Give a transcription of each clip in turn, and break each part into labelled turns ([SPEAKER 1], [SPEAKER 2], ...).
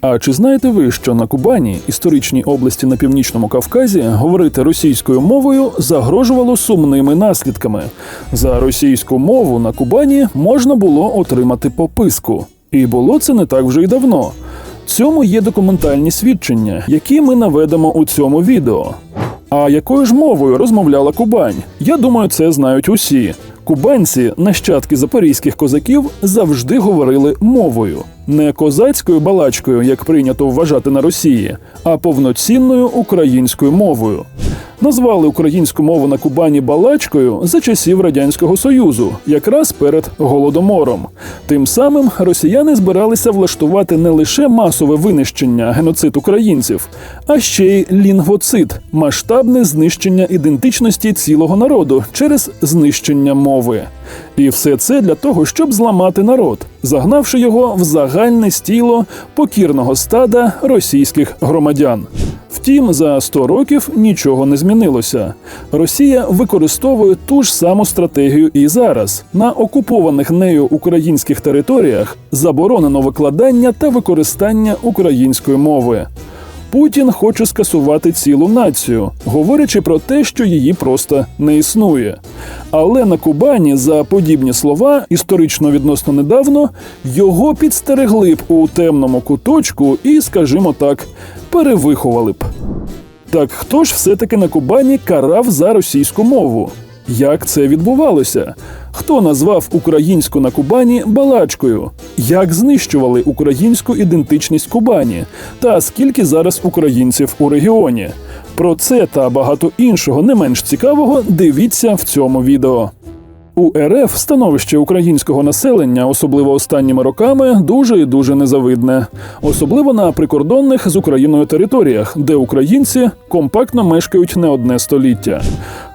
[SPEAKER 1] А чи знаєте ви, що на Кубані, історичній області на північному Кавказі, говорити російською мовою загрожувало сумними наслідками? За російську мову на Кубані можна було отримати пописку. І було це не так вже й давно. Цьому є документальні свідчення, які ми наведемо у цьому відео. А якою ж мовою розмовляла Кубань? Я думаю, це знають усі. Кубанці, нащадки запорізьких козаків, завжди говорили мовою, не козацькою балачкою, як прийнято вважати на Росії, а повноцінною українською мовою. Назвали українську мову на Кубані балачкою за часів радянського союзу, якраз перед голодомором. Тим самим росіяни збиралися влаштувати не лише масове винищення геноцид українців, а ще й лінгвоцид масштабне знищення ідентичності цілого народу через знищення мови. І все це для того, щоб зламати народ, загнавши його в загальне стіло покірного стада російських громадян. Втім, за 100 років нічого не змінилося. Росія використовує ту ж саму стратегію і зараз. На окупованих нею українських територіях заборонено викладання та використання української мови. Путін хоче скасувати цілу націю, говорячи про те, що її просто не існує. Але на Кубані за подібні слова історично відносно недавно його підстерегли б у темному куточку і, скажімо так, перевиховали б. Так хто ж все-таки на Кубані карав за російську мову? Як це відбувалося? Хто назвав українську на Кубані балачкою? Як знищували українську ідентичність Кубані? Та скільки зараз українців у регіоні? Про це та багато іншого не менш цікавого дивіться в цьому відео. У РФ становище українського населення, особливо останніми роками, дуже і дуже незавидне, особливо на прикордонних з Україною територіях, де українці компактно мешкають не одне століття.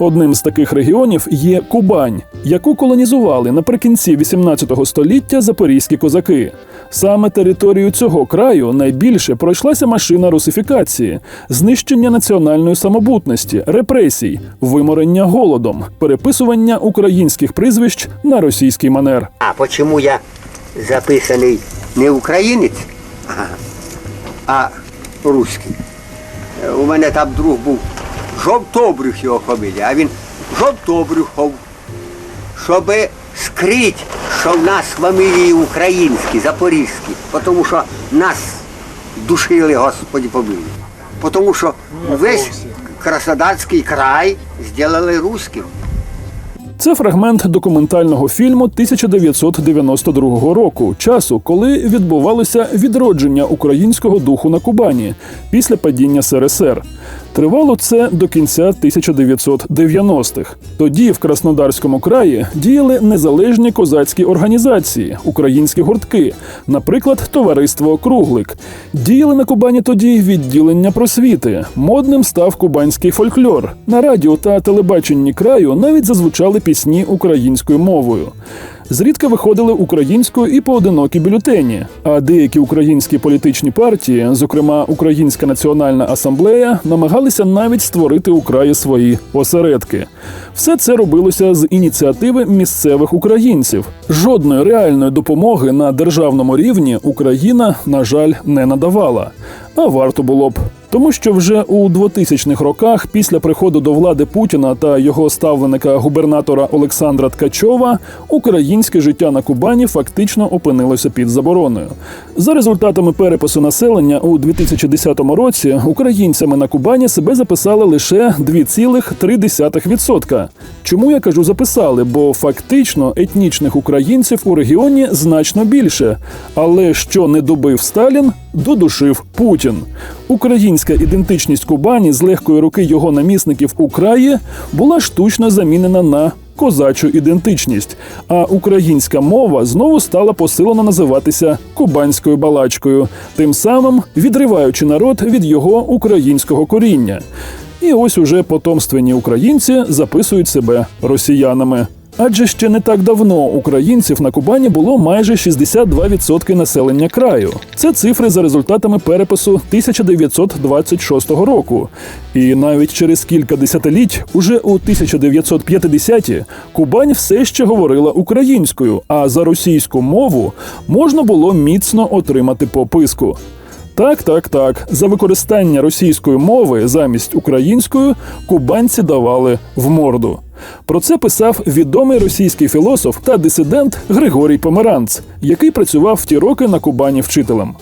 [SPEAKER 1] Одним з таких регіонів є Кубань, яку колонізували наприкінці 18 століття запорізькі козаки. Саме територію цього краю найбільше пройшлася машина русифікації, знищення національної самобутності, репресій, виморення голодом, переписування українських прізвищ на російський манер.
[SPEAKER 2] А почему я записаний не українець, а? Е, У мене там друг був Жовтобрюх його фамілія, а він Жовтобрюхов, щоб скрить, що в нас фамілії українські, запорізькі, тому що нас душили, Господі помилуй. Тому що весь Краснодарський край зробили русським.
[SPEAKER 1] Це фрагмент документального фільму 1992 року, часу, коли відбувалося відродження українського духу на Кубані після падіння СРСР. Тривало це до кінця 1990-х. Тоді в Краснодарському краї діяли незалежні козацькі організації, українські гуртки, наприклад, товариство Круглик. Діяли на Кубані тоді відділення просвіти. Модним став кубанський фольклор. На радіо та телебаченні краю навіть зазвучали пісні українською мовою. Зрідка виходили українською і поодинокі бюлетені. А деякі українські політичні партії, зокрема Українська національна асамблея, намагалися навіть створити у краї свої осередки. Все це робилося з ініціативи місцевих українців. Жодної реальної допомоги на державному рівні Україна, на жаль, не надавала. А варто було б. Тому що вже у 2000-х роках, після приходу до влади Путіна та його ставленика губернатора Олександра Ткачова, українське життя на Кубані фактично опинилося під забороною. За результатами перепису населення у 2010 році українцями на Кубані себе записали лише 2,3%. Чому я кажу записали? Бо фактично етнічних українців у регіоні значно більше. Але що не добив Сталін, додушив Путін. Українська ідентичність Кубані з легкої руки його намісників у краї була штучно замінена на козачу ідентичність, а українська мова знову стала посилено називатися кубанською балачкою, тим самим відриваючи народ від його українського коріння. І ось уже потомственні українці записують себе росіянами. Адже ще не так давно українців на Кубані було майже 62% населення краю. Це цифри за результатами перепису 1926 року. І навіть через кілька десятиліть, уже у 1950-ті, Кубань все ще говорила українською, а за російську мову можна було міцно отримати пописку. Так, так, так. За використання російської мови замість української кубанці давали в морду. Про це писав відомий російський філософ та дисидент Григорій Померанц, який працював в ті роки на Кубані вчителем.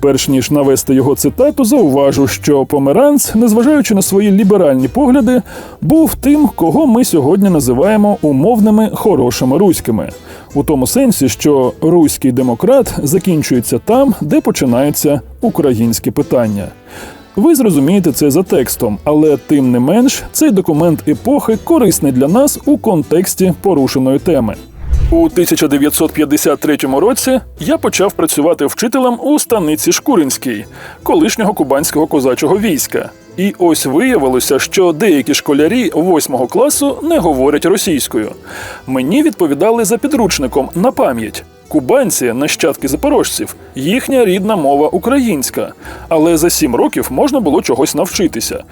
[SPEAKER 1] Перш ніж навести його цитату, зауважу, що Померанц, незважаючи на свої ліберальні погляди, був тим, кого ми сьогодні називаємо умовними хорошими руськими, у тому сенсі, що руський демократ закінчується там, де починаються українські питання. Ви зрозумієте це за текстом, але тим не менш цей документ епохи корисний для нас у контексті порушеної теми. У 1953 році я почав працювати вчителем у станиці Шкуринській, колишнього кубанського козачого війська. І ось виявилося, що деякі школярі восьмого класу не говорять російською. Мені відповідали за підручником на пам'ять. Кубанці, нащадки запорожців, їхня рідна мова українська, але за сім років можна було чогось навчитися.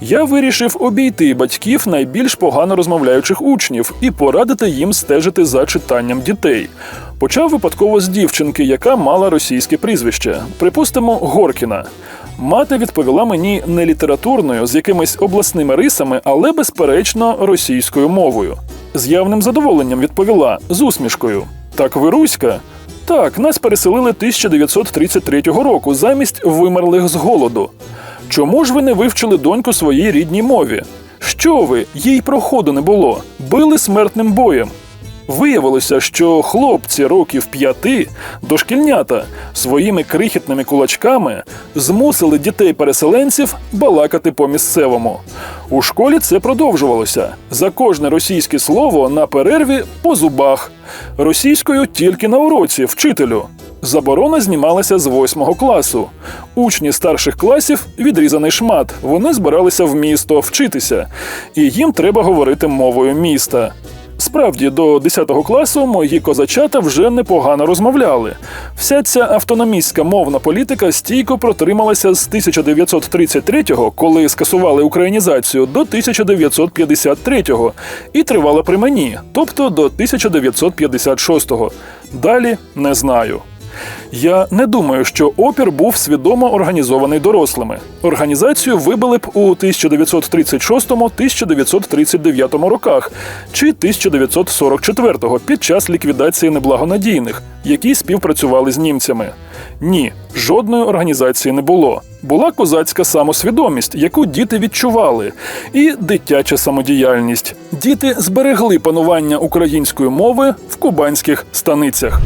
[SPEAKER 1] Я вирішив обійти батьків найбільш погано розмовляючих учнів і порадити їм стежити за читанням дітей. Почав випадково з дівчинки, яка мала російське прізвище, припустимо, Горкіна. Мати відповіла мені не літературною, з якимись обласними рисами, але безперечно російською мовою. З явним задоволенням відповіла з усмішкою. Так ви руська? Так, нас переселили 1933 року замість вимерлих з голоду. Чому ж ви не вивчили доньку своїй рідній мові? Що ви, їй проходу не було, били смертним боєм. Виявилося, що хлопці років п'яти, дошкільнята, своїми крихітними кулачками змусили дітей-переселенців балакати по-місцевому. У школі це продовжувалося. За кожне російське слово на перерві по зубах. Російською тільки на уроці, вчителю. Заборона знімалася з восьмого класу. Учні старших класів відрізаний шмат. Вони збиралися в місто вчитися, і їм треба говорити мовою міста. Справді, до 10 класу мої козачата вже непогано розмовляли. Вся ця автономістська мовна політика стійко протрималася з 1933-го, коли скасували українізацію, до 1953-го і тривала при мені, тобто до 1956-го. Далі не знаю. Я не думаю, що опір був свідомо організований дорослими. Організацію вибили б у 1936-1939 роках чи 1944 під час ліквідації неблагонадійних, які співпрацювали з німцями. Ні, жодної організації не було. Була козацька самосвідомість, яку діти відчували, і дитяча самодіяльність. Діти зберегли панування української мови в кубанських станицях.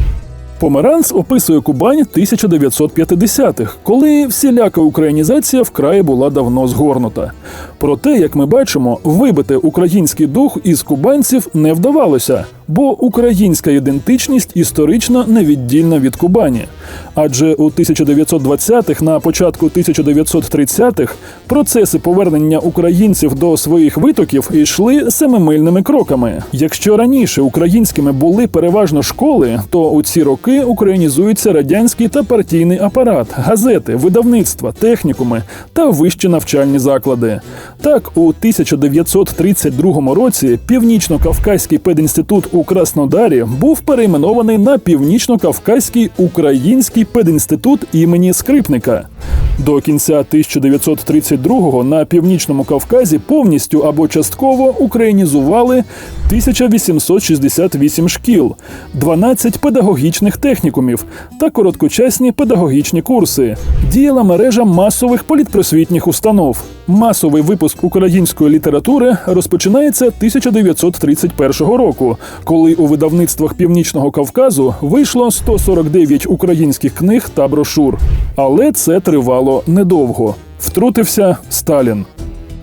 [SPEAKER 1] Померанц описує Кубань 1950-х, коли всіляка українізація в краї була давно згорнута. Проте, як ми бачимо, вибити український дух із кубанців не вдавалося, бо українська ідентичність історично невіддільна від Кубані. Адже у 1920-х, на початку 1930-х процеси повернення українців до своїх витоків йшли семимильними кроками. Якщо раніше українськими були переважно школи, то у ці роки українізується радянський та партійний апарат, газети, видавництва, технікуми та вищі навчальні заклади. Так, у 1932 році Північно-Кавказький пединститут у Краснодарі був перейменований на Північно-Кавказький український пединститут імені Скрипника. До кінця 1932-го на північному Кавказі повністю або частково українізували 1868 шкіл, 12 педагогічних технікумів та короткочасні педагогічні курси. Діяла мережа масових політпросвітніх установ. Масовий випуск української літератури розпочинається 1931 року, коли у видавництвах Північного Кавказу вийшло 149 українських книг та брошур. Але це тривало недовго. Втрутився Сталін.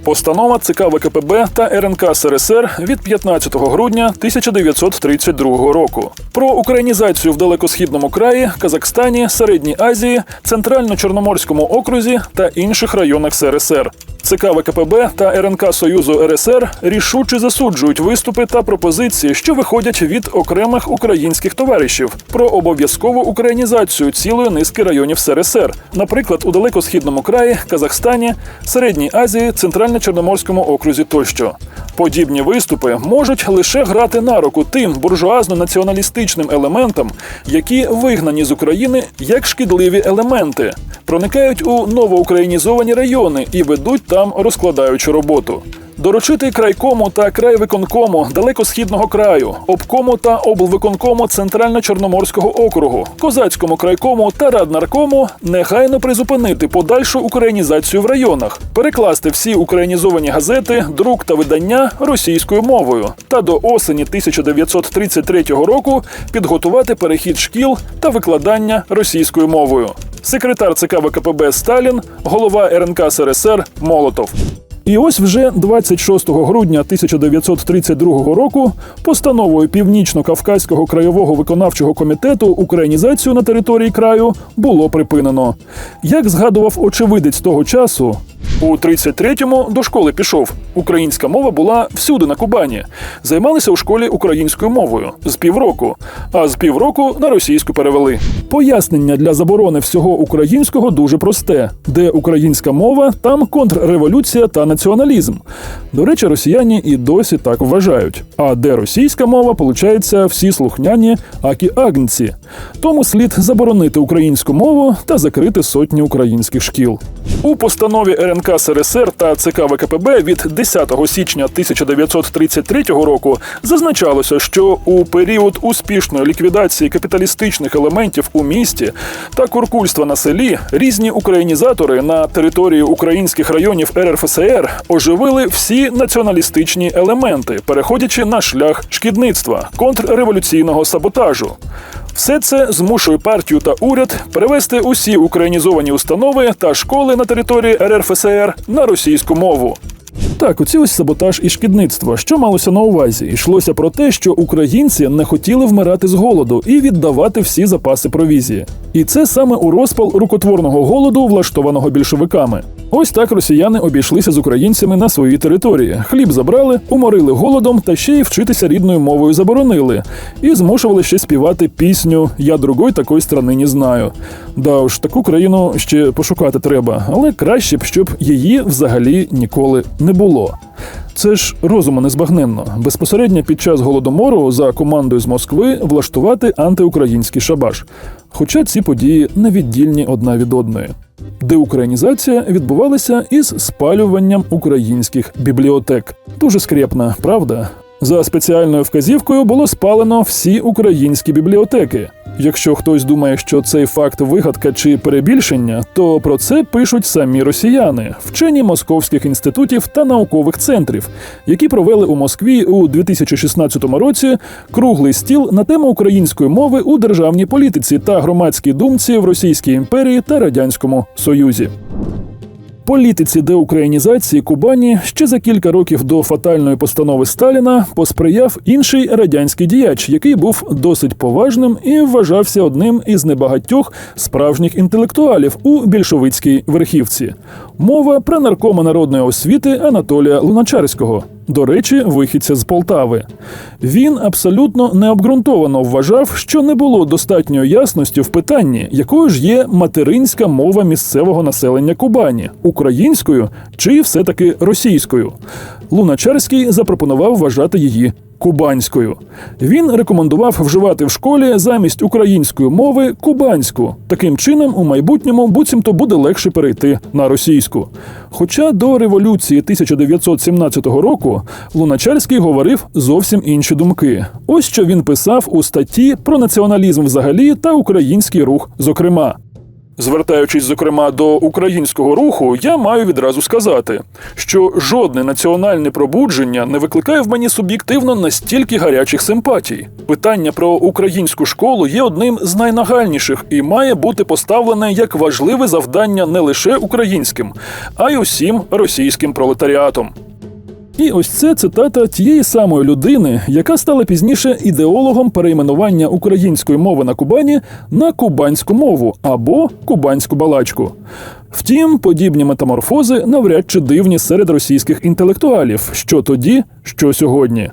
[SPEAKER 1] Постанова ЦК ВКПБ та РНК СРСР від 15 грудня 1932 року про українізацію в далекосхідному краї, Казахстані, Середній Азії, Центрально-Чорноморському окрузі та інших районах СРСР. ЦК ВКПБ та РНК Союзу РСР рішуче засуджують виступи та пропозиції, що виходять від окремих українських товаришів про обов'язкову українізацію цілої низки районів СРСР, наприклад, у далекосхідному краї, Казахстані, Середній Азії, Центрально-Чорноморському окрузі тощо. Подібні виступи можуть лише грати на руку тим буржуазно-націоналістичним елементам, які вигнані з України як шкідливі елементи, проникають у новоукраїнізовані райони і ведуть там розкладаючу роботу. Доручити крайкому та крайвиконкому далекосхідного краю, обкому та облвиконкому Центрально-Чорноморського округу, козацькому крайкому та раднаркому негайно призупинити подальшу українізацію в районах, перекласти всі українізовані газети, друк та видання російською мовою, та до осені 1933 року підготувати перехід шкіл та викладання російською мовою. Секретар ЦК ВКПБ Сталін, голова РНК СРСР Молотов. І ось вже 26 грудня 1932 року постановою Північно-Кавказького краєвого виконавчого комітету українізацію на території краю було припинено. Як згадував очевидець того часу, у 33-му до школи пішов. Українська мова була всюди на Кубані. Займалися у школі українською мовою з півроку, а з півроку на російську перевели. Пояснення для заборони всього українського дуже просте: де українська мова, там контрреволюція та націоналізм. До речі, росіяни і досі так вважають. А де російська мова, получається всі слухняні акі агнці. Тому слід заборонити українську мову та закрити сотні українських шкіл. У постанові РНК СРСР та ЦК ВКПБ від 10 січня 1933 року зазначалося, що у період успішної ліквідації капіталістичних елементів у місті та куркульства на селі різні українізатори на території українських районів РРФСР оживили всі націоналістичні елементи, переходячи на шлях шкідництва, контрреволюційного саботажу. Все це змушує партію та уряд перевести усі українізовані установи та школи на території РРФСР на російську мову. Так, оці ось саботаж і шкідництво. Що малося на увазі? Йшлося про те, що українці не хотіли вмирати з голоду і віддавати всі запаси провізії. І це саме у розпал рукотворного голоду, влаштованого більшовиками. Ось так росіяни обійшлися з українцями на своїй території. Хліб забрали, уморили голодом та ще й вчитися рідною мовою заборонили. І змушували ще співати пісню Я другой такої страни не знаю. Да уж, таку країну ще пошукати треба, але краще б, щоб її взагалі ніколи не було. Це ж розуму незбагненно. Безпосередньо під час голодомору за командою з Москви влаштувати антиукраїнський шабаш. Хоча ці події невіддільні одна від одної. Деукраїнізація відбувалася із спалюванням українських бібліотек. Дуже скрепна, правда? За спеціальною вказівкою було спалено всі українські бібліотеки. Якщо хтось думає, що цей факт вигадка чи перебільшення, то про це пишуть самі росіяни, вчені московських інститутів та наукових центрів, які провели у Москві у 2016 році круглий стіл на тему української мови у державній політиці та громадській думці в Російській імперії та Радянському Союзі. Політиці деукраїнізації Кубані ще за кілька років до фатальної постанови Сталіна посприяв інший радянський діяч, який був досить поважним і вважався одним із небагатьох справжніх інтелектуалів у більшовицькій верхівці. Мова про наркома народної освіти Анатолія Луначарського. До речі, вихідця з Полтави. Він абсолютно необґрунтовано вважав, що не було достатньої ясності в питанні, якою ж є материнська мова місцевого населення Кубані українською чи все-таки російською. Луначарський запропонував вважати її кубанською. Він рекомендував вживати в школі замість української мови кубанську. Таким чином, у майбутньому буцімто буде легше перейти на російську. Хоча до революції 1917 року Луначарський говорив зовсім інші думки. Ось що він писав у статті про націоналізм взагалі та український рух, зокрема. Звертаючись, зокрема, до українського руху, я маю відразу сказати, що жодне національне пробудження не викликає в мені суб'єктивно настільки гарячих симпатій. Питання про українську школу є одним з найнагальніших і має бути поставлене як важливе завдання не лише українським, а й усім російським пролетаріатом. І ось це цитата тієї самої людини, яка стала пізніше ідеологом перейменування української мови на Кубані на кубанську мову або кубанську балачку. Втім, подібні метаморфози навряд чи дивні серед російських інтелектуалів, що тоді, що сьогодні.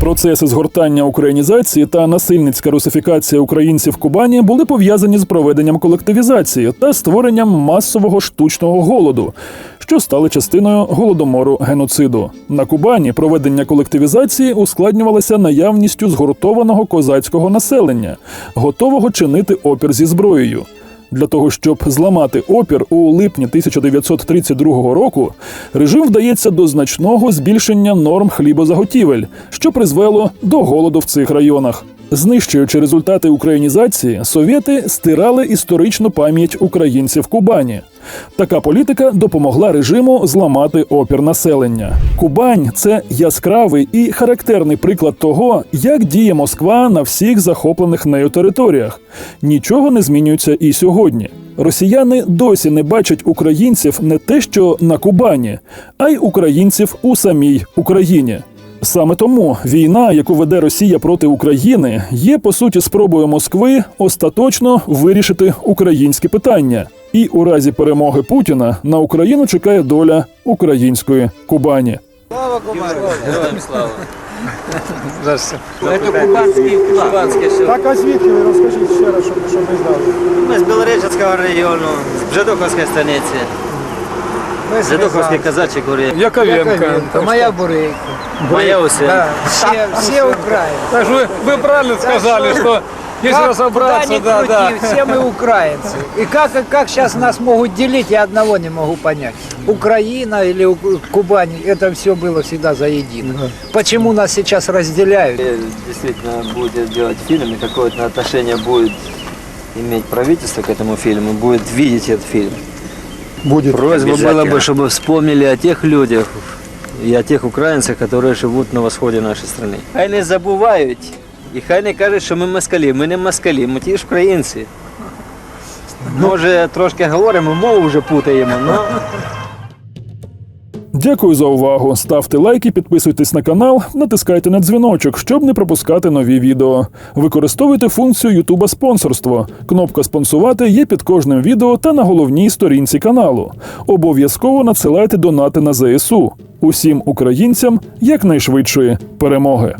[SPEAKER 1] Процеси згортання українізації та насильницька русифікація українців в Кубані були пов'язані з проведенням колективізації та створенням масового штучного голоду, що стали частиною голодомору геноциду. На Кубані проведення колективізації ускладнювалося наявністю згуртованого козацького населення, готового чинити опір зі зброєю. Для того щоб зламати опір у липні 1932 року, режим вдається до значного збільшення норм хлібозаготівель, що призвело до голоду в цих районах. Знищуючи результати українізації, совєти стирали історичну пам'ять українців Кубані. Така політика допомогла режиму зламати опір населення. Кубань це яскравий і характерний приклад того, як діє Москва на всіх захоплених нею територіях. Нічого не змінюється і сьогодні. Росіяни досі не бачать українців не те, що на Кубані, а й українців у самій Україні. Саме тому війна, яку веде Росія проти України, є по суті спробою Москви остаточно вирішити українське питання. І у разі перемоги Путіна на Україну чекає доля української Кубані.
[SPEAKER 3] Героям слава. Це кубанський кубанське що.
[SPEAKER 4] Так, а звідки ви розкажіть ще раз, щоб, щоб ми знали.
[SPEAKER 3] Ми з Білореченського району, з Бжедуховської станиці, Бжедуховський казачий курі.
[SPEAKER 4] Яковенко.
[SPEAKER 5] моя бурейка.
[SPEAKER 3] Моя усе.
[SPEAKER 5] Да, все, все украинцы.
[SPEAKER 4] Так вы, вы правильно сказали, что если
[SPEAKER 5] Как-
[SPEAKER 4] разобраться,
[SPEAKER 5] куда ни
[SPEAKER 4] да, да.
[SPEAKER 5] крути, все мы украинцы. И как, как сейчас нас могут делить, я одного не могу понять. Украина или Кубань, это все было всегда заедино. Почему нас сейчас разделяют?
[SPEAKER 3] Действительно будет делать фильм, и какое-то отношение будет иметь правительство к этому фильму, будет видеть этот фильм.
[SPEAKER 4] Будет.
[SPEAKER 3] Просьба была бы, чтобы вспомнили о тех людях и о тех украинцах, которые живут на восходе нашої страны. Хай не забувають, і хай не кажуть, що ми москалі. Ми не москалі, ми ті ж українці. Може, трошки говоримо, мову вже путаємо, але
[SPEAKER 1] Дякую за увагу. Ставте лайки, підписуйтесь на канал, натискайте на дзвіночок, щоб не пропускати нові відео. Використовуйте функцію Ютуба спонсорство. Кнопка спонсувати є під кожним відео та на головній сторінці каналу. Обов'язково надсилайте донати на ЗСУ. Усім українцям якнайшвидшої перемоги.